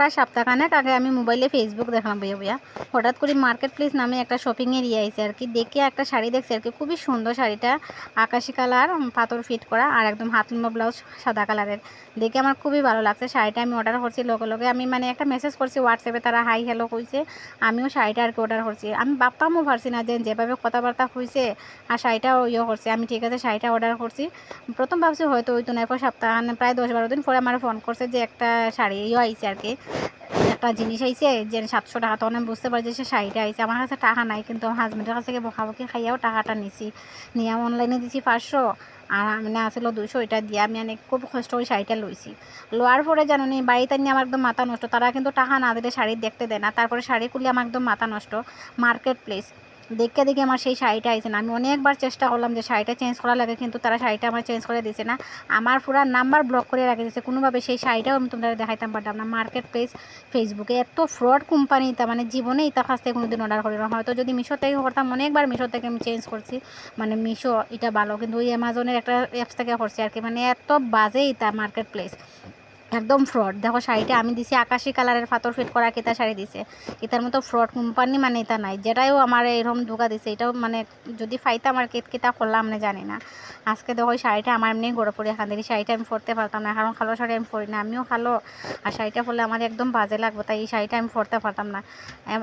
প্রায় সপ্তাহখানেক আগে আমি মোবাইলে ফেসবুক দেখলাম বইয়া বইয়া হঠাৎ করে মার্কেট প্লেস নামে একটা শপিং এরিয়া আইছে আর কি দেখে একটা শাড়ি দেখছি আর কি খুবই সুন্দর শাড়িটা। আকাশি কালার পাথর ফিট করা আর একদম হাত লম্বা ব্লাউজ সাদা কালারের। দেখে আমার খুবই ভালো লাগছে। শাড়িটা আমি অর্ডার করছি লগে লগে। আমি মানে একটা মেসেজ করছি হোয়াটসঅ্যাপে তারা হাই হ্যালো কইছে। আমিও শাড়িটা আর কি অর্ডার করছি। আমি ভাবতামও পারছি না যে যেভাবে কথাবার্তা হয়েছে আর শাড়িটাও ইয়ে করছে। আমি ঠিক আছে শাড়িটা অর্ডার করছি। প্রথম ভাবছি হয়তো ওই তো না। এরপর সপ্তাহ, প্রায় দশ বারো দিন পরে আমার ফোন করছে যে একটা শাড়ি ইয়ে আইছে আর কি একটা জিনিস আইসে যে সাতশো টাকা, তখন আমি বুঝতে পারি যে সে শাড়িটা আইছে। আমার কাছে টাকা নাই, কিন্তু আমার হাজব্যান্ডের কাছ থেকে বকাবকি খাইয়াও টাকাটা নিছি। নিয়ে আমি অনলাইনে দিছি পাঁচশো, আর মানে আসলো দুশো এটা দিয়ে আমি অনেক খুব কষ্ট ওই শাড়িটা লইছি। লোয়ার পরে জানো নি, বাড়িতে নিয়ে আমার একদম মাথা নষ্ট। তারা কিন্তু টাকা না দিলে শাড়ি দেখতে দেয় না, তারপরে শাড়ি খুললে আমার একদম মাথা নষ্ট। মার্কেট প্লেস দেখে দেখে আমার সেই শাড়িটা আইছে না। আমি অনেকবার চেষ্টা করলাম যে শাড়িটা চেঞ্জ করা লাগে, কিন্তু তারা শাড়িটা আমার চেঞ্জ করে দিছে না। আমার পুরা নাম্বার ব্লক করে রাখে দিয়েছে কোনোভাবে সেই শাড়িটাও আমি তোমরা দেখাইতাম পারতাম না। মার্কেট প্লেস ফেসবুকে এত ফ্রড কোম্পানি তা মানে জীবনে ইতার কাছ থেকে কোনোদিন অর্ডার করি না। হয়তো যদি মিশো থেকে করতাম, অনেকবার মিশো থেকে আমি চেঞ্জ করছি। মানে মিশো এটা ভালো, কিন্তু ওই অ্যামাজনের একটা অ্যাপস থেকে করছি আর কি। মানে এত বাজে ইতা মার্কেট প্লেস একদম ফ্রড দেখো শাড়িটা আমি দিছি আকাশি কালারের ফাতর ফিট করা কেতা শাড়ি দিছে। এটার মতো ফ্রড কোম্পানি মানে এটা নাই। যেটাইও আমার এরকম ধোকা দিছে, এটাও মানে যদি ফাইতাম আর কেত কেতা করলাম না জানি না। আজকে দেখো ওই শাড়িটা আমার এমনি গড়ে পড়ে, এখান থেকে শাড়িটা আমি পরতে পারতাম না, কারণ খালো শাড়ি আমি পরি না, আমিও খালো আর শাড়িটা পরলে আমার একদম বাজে লাগবে, তাই এই শাড়িটা আমি পরতে পারতাম না।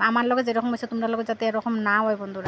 আমার লগে যেরকম হয়েছে, তোমরা লগে যাতে এরকম না হয়, বন্ধুরা।